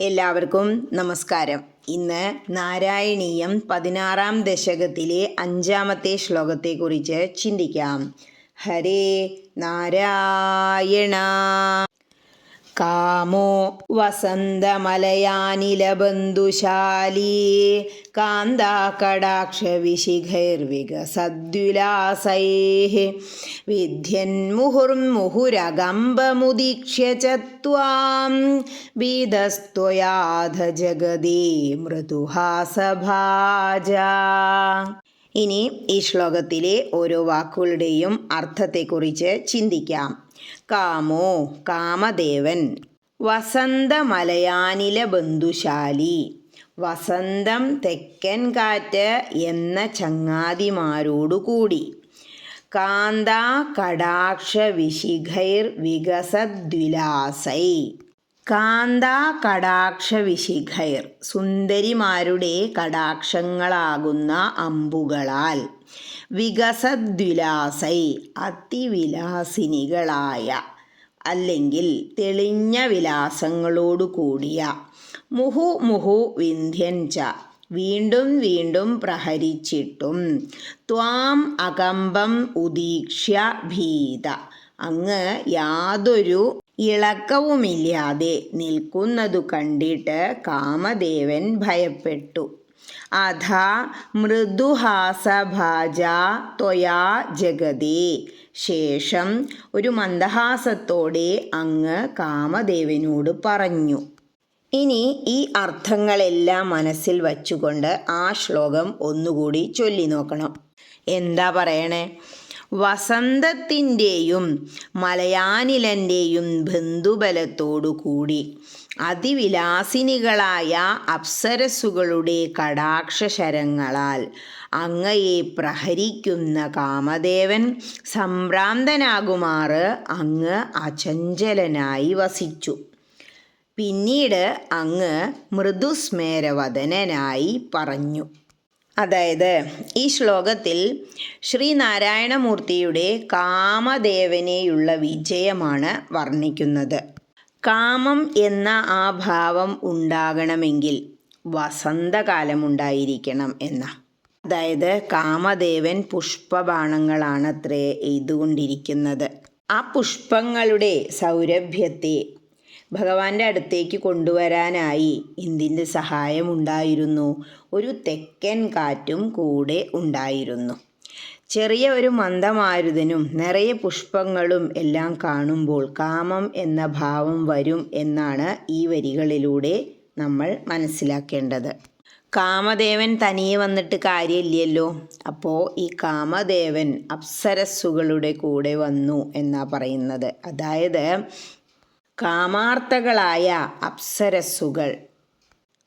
എല്ലാവർക്കും നമസ്കാരം. ഇന്ന് നാരായണീയം പതിനാറാം ദശകത്തിലെ അഞ്ചാമത്തെ ശ്ലോകത്തെക്കുറിച്ച് ചിന്തിക്കാം. ഹരേ നാരായണ. കാമോ വസന്തമലയാനിലബന്ധുശാലീ കാന്താകടാക്ഷവിശിഖൈർവികസദ്വിലാസൈः വിദ്യന്മുഹുർമുഹുരകമ്പമുദീക്ഷ്യ च त्वां बीधस्त्वयाध ജഗതി മൃദുഹാസഭാജ. ഇനി ഈ ശ്ലോകത്തിലെ ഓരോ വാക്കുകളുടെയും അർത്ഥത്തെക്കുറിച്ച് ചിന്തിക്കാം. കാമോ കാമദേവൻ. വസന്തമലയാനില ബന്ധുശാലി. വസന്തം തെക്കൻ കാറ്റ് എന്ന ചങ്ങാതിമാരോടുകൂടി കാന്താ കടാക്ഷ വിശിഖൈർ വികസദ്വിലാസൈ. കാന്താ കടാക്ഷ വിശിഖൈർ സുന്ദരിമാരുടെ കടാക്ഷങ്ങളാകുന്ന അമ്പുകളാൽ വികസദ്വിലാസൈ അതിവിലാസിനികളായ അല്ലെങ്കിൽ തെളിഞ്ഞ വിലാസങ്ങളോടു കൂടിയ മുഹു മുഹു ച വീണ്ടും വീണ്ടും പ്രഹരിച്ചിട്ടും ത്വാം അകമ്പം ഉദീക്ഷ്യ ഭീത. അങ്ങ് യാതൊരു ഇളക്കവുമില്ലാതെ നിൽക്കുന്നതു കണ്ടിട്ട് കാമദേവൻ ഭയപ്പെട്ടു. അധ മൃദുഹാസഭാജ ത്വയാ ജഗതി. ശേഷം ഒരു മന്ദഹാസത്തോടെ അങ്ങ് കാമദേവനോട് പറഞ്ഞു. ഇനി ഈ അർത്ഥങ്ങളെല്ലാം മനസ്സിൽ വച്ചുകൊണ്ട് ആ ശ്ലോകം ഒന്നുകൂടി ചൊല്ലി നോക്കണം എന്താ പറയണേ? വസന്തത്തിന്റെയും മലയാനിലന്റെയും ബന്ധുബലത്തോടു കൂടി അതിവിലാസിനികളായ അപ്സരസുകളുടെ കടാക്ഷശരങ്ങളാൽ അങ്ങയെ പ്രഹരിക്കുന്ന കാമദേവൻ സംഭ്രാന്തനാകുമാറ് അങ്ങ് അചഞ്ചലനായി വസിച്ചു. പിന്നീട് അങ്ങ് മൃദുസ്മേരവദനായി പറഞ്ഞു. അതായത് ഈ ശ്ലോകത്തിൽ ശ്രീനാരായണമൂർത്തിയുടെ കാമദേവനെയുള്ള വിജയമാണ് വർണിക്കുന്നത്. കാമം എന്ന ആ ഭാവം ഉണ്ടാകണമെങ്കിൽ വസന്തകാലമുണ്ടായിരിക്കണം എന്ന. അതായത് കാമദേവൻ പുഷ്പബാണങ്ങളാണത്രേ എഴുതുകൊണ്ടിരിക്കുന്നത്. ആ പുഷ്പങ്ങളുടെ സൗരഭ്യത്തെ ഭഗവാന്റെ അടുത്തേക്ക് കൊണ്ടുവരാനായി എന്തിന്റെ സഹായമുണ്ടായിരുന്നു. ഒരു തെക്കൻ കാറ്റും കൂടെ ഉണ്ടായിരുന്നു. ചെറിയ ഒരു മന്ദമാരുതനും നിറയെ പുഷ്പങ്ങളും എല്ലാം കാണുമ്പോൾ കാമം എന്ന ഭാവം വരും എന്നാണ് ഈ വരികളിലൂടെ നമ്മൾ മനസ്സിലാക്കേണ്ടത്. കാമദേവൻ തനിയെ വന്നിട്ട് കാര്യമില്ലല്ലോ. അപ്പോൾ ഈ കാമദേവൻ അപ്സരസ്സുകളുടെ കൂടെ വന്നു എന്നാ പറയുന്നത്. അതായത് കാമാർത്ഥകളായ അപ്സരസ്സുകൾ.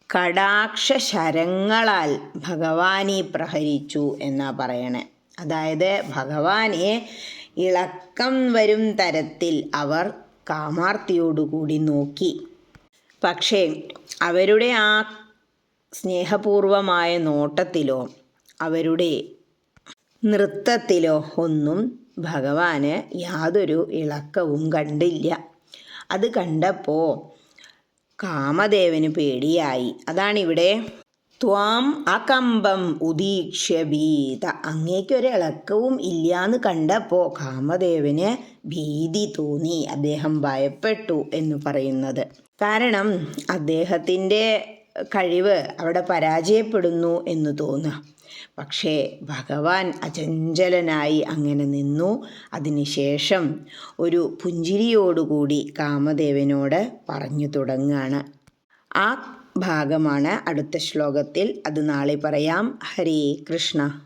കടാക്ഷശരങ്ങളാൽ ഭഗവാനെ പ്രഹരിച്ചു എന്നാ പറയണേ. അതായത് ഭഗവാനെ ഇളക്കം വരും തരത്തിൽ അവർ കാമാർത്തിയോടുകൂടി നോക്കി. പക്ഷേ അവരുടെ ആ സ്നേഹപൂർവമായ നോട്ടത്തിലോ അവരുടെ നൃത്തത്തിലോ ഒന്നും ഭഗവാന് യാതൊരു ഇളക്കവും കണ്ടില്ല. അത് കണ്ടപ്പോൾ കാമദേവന് പേടിയായി. അതാണിവിടെ. ത്വാം അകമ്പം ഉദീക്ഷ്യ ഭീത. അങ്ങേക്കൊരു ഇളക്കവും ഇല്ലാന്ന് കണ്ടപ്പോൾ കാമദേവന് ഭീതി തോന്നി. അദ്ദേഹം ഭയപ്പെട്ടു എന്ന് പറയുന്നത്. കാരണം അദ്ദേഹത്തിന്റെ കഴിവ് അവിടെ പരാജയപ്പെടുന്നു എന്ന് തോന്നുക. പക്ഷേ ഭഗവാൻ അചഞ്ചലനായി അങ്ങനെ നിന്നു. അതിനുശേഷം ഒരു പുഞ്ചിരിയോടുകൂടി കാമദേവനോട് പറഞ്ഞു തുടങ്ങുകയാണ്. ആ ഭാഗമാണ് അടുത്ത ശ്ലോകത്തിൽ. അത് നാളെ പറയാം. ഹരേ കൃഷ്ണ.